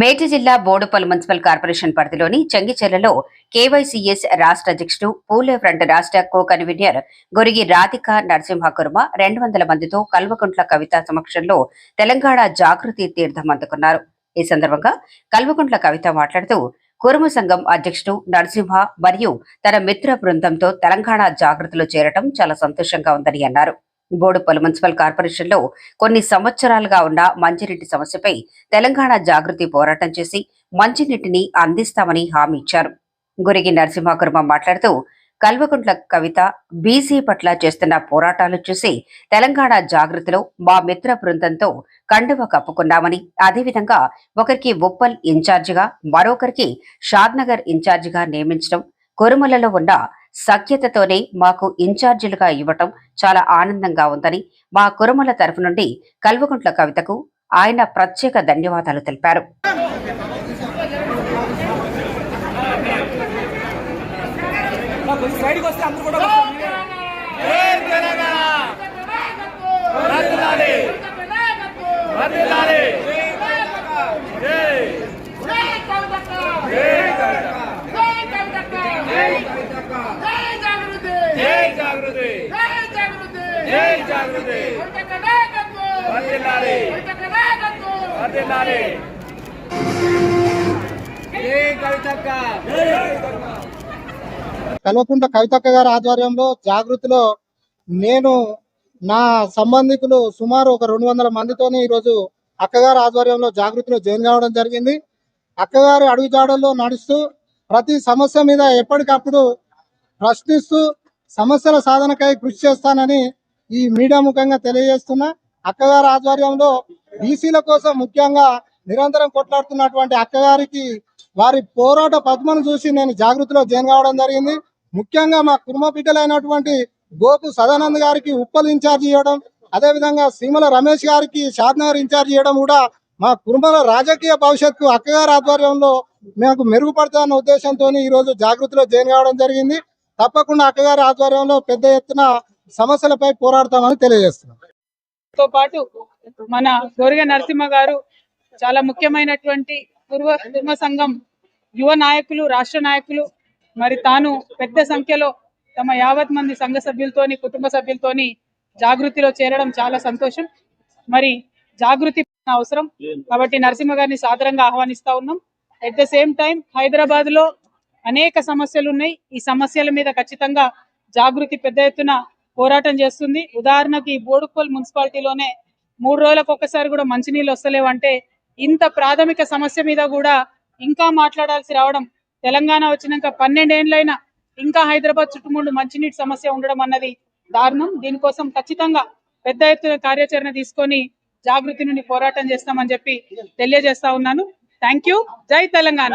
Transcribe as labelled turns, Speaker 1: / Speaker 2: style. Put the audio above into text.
Speaker 1: మేటి జిల్లా Boduppal municipal corporation పరిధిలోని చెంగిచెర్లలో కేవైసీఎస్ రాష్ట్ర అధ్యక్షుడు పూలే ఫ్రంట్ రాష్ట్ర కో కన్వీనర్ గొరిగి రాధిక నరసింహ కుర్మ రెండు వందల మందితో కల్వకుంట్ల కవిత సమక్షంలో తెలంగాణ జాగృతి తీర్థం అందుకున్నారు. ఈ సందర్భంగా కల్వకుంట్ల కవిత మాట్లాడుతూ కురుమ సంఘం అధ్యక్షుడు నరసింహ మరియు తన మిత్ర బృందంతో తెలంగాణ జాగృతిలో చేరటం చాలా సంతోషంగా ఉందని అన్నారు. బోడుపల్లి మున్సిపల్ కార్పొరేషన్లో కొన్ని సంవత్సరాలుగా ఉన్న మంచినీటి సమస్యపై తెలంగాణ జాగృతి పోరాటం చేసి మంచినీటిని అందిస్తామని హామీ ఇచ్చారు. గురిగి నరసింహకుర్మ మాట్లాడుతూ కల్వకుంట్ల కవిత బీసీ పట్ల చేస్తున్న పోరాటాలు చూసి తెలంగాణ జాగృతిలో మా మిత్ర బృందంతో కండువ కప్పుకున్నామని అదేవిధంగా ఒకరికి ఉప్పల్ ఇన్ఛార్జిగా మరొకరికి షాద్నగర్ ఇన్ఛార్జిగా నియమించడం కురుమలలో ఉన్న సఖ్యతతోనే మాకు ఇన్ఛార్జీలుగా ఇవ్వటం చాలా ఆనందంగా ఉందని మా కురుమల తరఫు నుండి కల్వకుంట్ల కవితకు ఆయన ప్రత్యేక ధన్యవాదాలు తెలిపారు
Speaker 2: సైడ్కి వస్తే అందరూ కూడా జై జాగృతి జై జాగృతి.
Speaker 3: కల్వకుంట్ల కవితక్క గారి ఆధ్వర్యంలో జాగృతిలో నేను నా సంబంధికులు సుమారు ఒక రెండు వందల మందితోని ఈరోజు అక్కగారి ఆధ్వర్యంలో జాగృతిలో జాయిన్ కావడం జరిగింది. అక్కగారి అడుగుజాడల్లో నడుస్తూ ప్రతి సమస్య మీద ఎప్పటికప్పుడు ప్రశ్నిస్తూ సమస్యల సాధనకై కృషి చేస్తానని ఈ మీడియా ముఖంగా తెలియజేస్తున్నా అక్కగారి ఆధ్వర్యంలో బీసీల కోసం ముఖ్యంగా నిరంతరం కొట్లాడుతున్నటువంటి అక్కగారికి వారి పోరాట పద్మను చూసి నేను జాగృతిలో జైన్ కావడం జరిగింది. ముఖ్యంగా మా కుటుంబ బిడ్డలైనటువంటి గోపు సదానంద్ గారికి ఉప్పల్ ఇన్ఛార్జ్ చేయడం అదేవిధంగా సీమల రమేష్ గారికి షాద్నగర్ ఇన్ఛార్జ్ చేయడం కూడా మా కుటుంబంలో రాజకీయ భవిష్యత్తు అక్కగారి ఆధ్వర్యంలో మాకు మెరుగుపడతాయన్న ఉద్దేశంతో ఈ రోజు జాగృతిలో జైన్ కావడం జరిగింది. తప్పకుండా అక్కగారి ఆధ్వర్యంలో పెద్ద ఎత్తున సమస్యలపై పోరాడతామని తెలియజేస్తున్నాం.
Speaker 4: తో పాటు మన గోరిగ నరసింహ గారు చాలా ముఖ్యమైనటువంటి పూర్వ కుర్మ సంఘం యువ నాయకులు రాష్ట్ర నాయకులు మరి తాను పెద్ద సంఖ్యలో తమ యావత్ మంది సంఘ సభ్యులతోని కుటుంబ సభ్యులతోని జాగృతిలో చేరడం చాలా సంతోషం. మరి జాగృతి అవసరం. కాబట్టి నరసింహ గారిని సాదరంగా ఆహ్వానిస్తా ఉన్నాం. ఎట్ ద సేమ్ టైం హైదరాబాద్లో అనేక సమస్యలు ఉన్నాయి. ఈ సమస్యల మీద ఖచ్చితంగా జాగృతి పెద్ద ఎత్తున పోరాటం చేస్తుంది. ఉదాహరణకి బోడుకోల్ మున్సిపాలిటీలోనే మూడు రోజులకు ఒక్కసారి కూడా మంచినీళ్ళు వస్తలేవంటే ఇంత ప్రాథమిక సమస్య మీద కూడా ఇంకా మాట్లాడాల్సి రావడం తెలంగాణ వచ్చినాక పన్నెండేండ్లైనా ఇంకా హైదరాబాద్ చుట్టుముందు మంచినీటి సమస్య ఉండడం అన్నది దారుణం. దీనికోసం ఖచ్చితంగా పెద్ద ఎత్తున కార్యాచరణ తీసుకొని జాగృతి నుండి పోరాటం చేస్తామని చెప్పి తెలియజేస్తా ఉన్నాను. Thank you. జై తెలంగాణ.